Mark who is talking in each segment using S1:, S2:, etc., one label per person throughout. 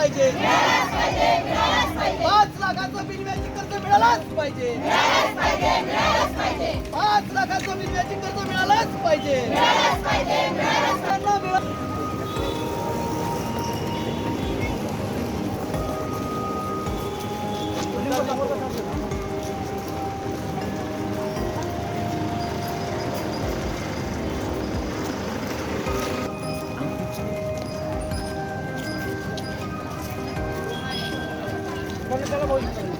S1: पाहिजे. पाच लाखाचं बिनव्याजी कर्ज मिळालंच पाहिजे. पाच लाखाचं बिनव्याजी कर्ज मिळालंच पाहिजे. これからも行くと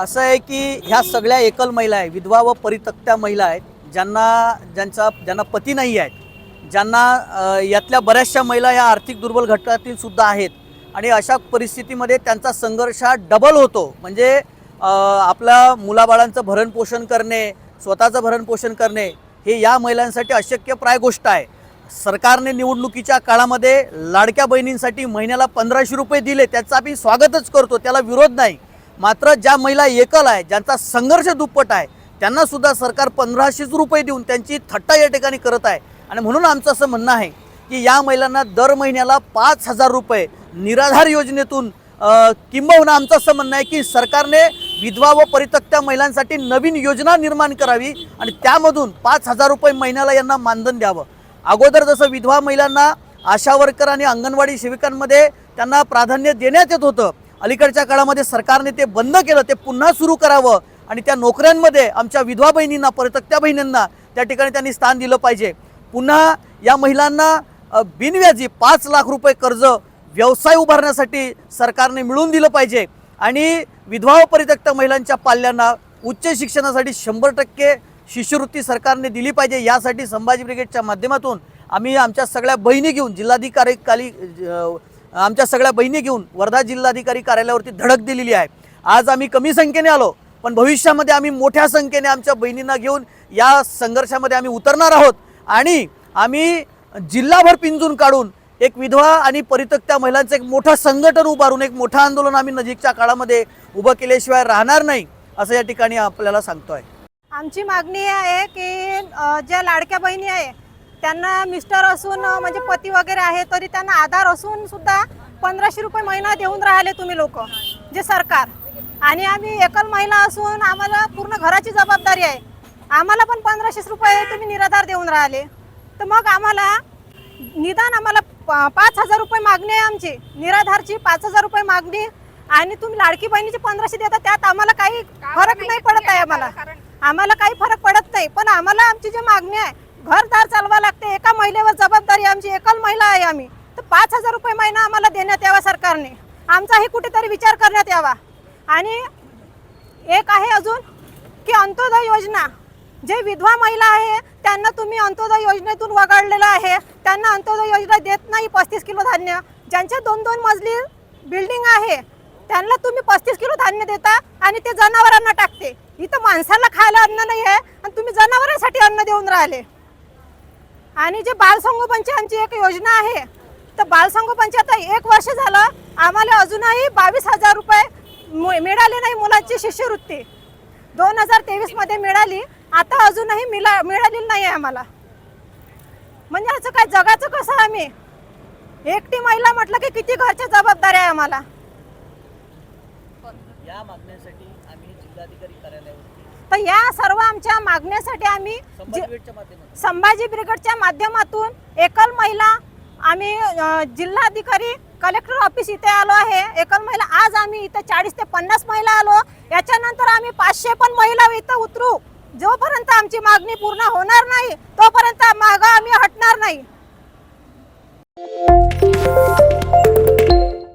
S1: असं आहे की ह्या सगळ्या एकल महिला आहे विधवा व परितक्त्या महिला आहेत ज्यांना ज्यांचा ज्यांना पती नाही आहेत ज्यांना यातल्या बऱ्याचशा महिला ह्या आर्थिक दुर्बल घटकातील सुद्धा आहेत. आणि अशा परिस्थितीमध्ये त्यांचा संघर्ष हा डबल होतो. म्हणजे आपल्या मुलाबाळांचं भरणपोषण करणे स्वतःचं भरणपोषण करणे हे या महिलांसाठी अशक्यप्राय गोष्ट आहे. सरकारने निवडणुकीच्या काळामध्ये लाडक्या बहिणींसाठी महिन्याला पंधराशे रुपये दिले त्याचं आम्ही स्वागतच करतो त्याला विरोध नाही. मात्र ज्या महिला एकल आहे ज्यांचा संघर्ष दुप्पट आहे त्यांना सुद्धा सरकार पंधराशेच रुपये देऊन त्यांची थट्टा या ठिकाणी करत आहे. आणि म्हणून आमचं असं म्हणणं आहे की या महिलांना दर महिन्याला पाच हजार रुपये निराधार योजनेतून किंबहुना आमचं असं म्हणणं आहे की सरकारने विधवा व परित्यक्त्या महिलांसाठी नवीन योजना निर्माण करावी आणि त्यामधून पाच हजार रुपये महिन्याला यांना मानधन द्यावं. अगोदर जसं विधवा महिलांना आशा वर्कर आणि अंगणवाडी सेविकांमध्ये त्यांना प्राधान्य देण्यात येत होतं अलीकडच्या काळामध्ये सरकारने ते बंद केलं ते पुन्हा सुरू करावं आणि त्या नोकऱ्यांमध्ये आमच्या विधवा बहिणींना परतक्त्या बहिणींना त्या ठिकाणी त्यांनी स्थान दिलं पाहिजे. पुन्हा या महिलांना बिनव्याजी पाच लाख रुपये कर्ज व्यवसाय उभारण्यासाठी सरकारने मिळवून दिलं पाहिजे आणि विधवा परित्यक्त महिलांच्या पाल्यांना उच्च शिक्षणासाठी शंभर टक्के शिष्यवृत्ती सरकारने दिली पाहिजे. यासाठी संभाजी ब्रिगेडच्या माध्यमातून आम्ही आमच्या सगळ्या बहिणी घेऊन जिल्हाधिकारी काली आमच्या सगळ्या बहिणी घेऊन वर्धा जिल्हाधिकारी कार्यालयावरती धडक दिलेली आहे. आज आम्ही कमी संख्येने आलो पण भविष्यामध्ये आम्ही मोठ्या संख्येने आमच्या बहिणींना घेऊन या संघर्षामध्ये आम्ही उतरणार आहोत. आणि आम्ही जिल्हाभर पिंजून काढून एक विधवा आणि परित्यक्त्या महिलांचं एक मोठं संघटन उभारून एक मोठं आंदोलन आम्ही नजीकच्या काळामध्ये उभं केल्याशिवाय राहणार नाही असं या ठिकाणी आपल्याला सांगतोय.
S2: आमची मागणी आहे की ज्या लाडक्या बहिणी आहे त्यांना मिस्टर असून म्हणजे पती वगैरे आहे तरी त्यांना आधार असून सुद्धा पंधराशे रुपये महिना देऊन राहिले तुम्ही लोक जे सरकार. आणि आम्ही एकल महिला असून आम्हाला पूर्ण घराची जबाबदारी आहे. आम्हाला पण पंधराशेच रुपये तुम्ही निराधार देऊन राहिले. तर मग आम्हाला निदान आम्हाला पाच हजार रुपये मागणी आहे आमची. निराधारची पाच हजार रुपये मागणी. आणि तुम्ही लाडकी बहिणीची पंधराशे देता त्यात आम्हाला काही फरक नाही पडत आहे आम्हाला. आम्हाला काही फरक पडत नाही पण आम्हाला आमची जी मागणी आहे घरदार चालवा लागते. एका महिलेवर जबाबदारी आमची एकल महिला आहे आम्ही. तर पाच हजार रुपये महिना आम्हाला देण्यात यावा सरकारने. आमचाही कुठेतरी विचार करण्यात यावा. आणि एक आहे अजून की अंत्योदय योजना. जे विधवा महिला आहे त्यांना तुम्ही अंत्योदय योजनेतून वगळलेलं आहे. त्यांना अंत्योदय योजना देत नाही पस्तीस किलो धान्य. ज्यांच्या दोन दोन मजली बिल्डिंग आहे त्यांना तुम्ही पस्तीस किलो धान्य देता आणि ते जनावरांना टाकते. इथं माणसाला खायला अन्न नाही आहे आणि तुम्ही जनावरांसाठी अन्न देऊन राहिले. आणि जे बालसंगोपनची आमची एक योजना आहे तर बालसंगोपनची आता एक वर्ष झालं आम्हाला अजूनही बावीस हजार रुपये मु- मिळाले नाही मुलांची शिष्यवृत्ती. दोन हजार तेवीसमध्ये मिळाली आता अजूनही मिळा मिळालेली नाही आहे आम्हाला. म्हणजे असं काय जगाचं कसं आम्ही? एकटी महिला म्हटलं की किती घरच्या जबाबदाऱ्या आहे आम्हाला.
S1: या मागण्यासाठी आम्ही जिल्हाधिकारी कार्यालयावरती
S2: तर या सर्व आमच्या मागण्यासाठी आम्ही
S1: संभाजी ब्रिगेडच्या माध्यमातून
S2: एकल महिला आम्ही जिल्हाधिकारी कलेक्टर ऑफिस इथे आलो आहे. एकल महिला आज आम्ही इथे चाळीस ते पन्नास महिला आलो. याच्यानंतर आम्ही पाचशे पण महिला इथं उतरू. जोपर्यंत आमची मागणी पूर्ण होणार नाही तोपर्यंत मागं आम्ही हटणार नाही.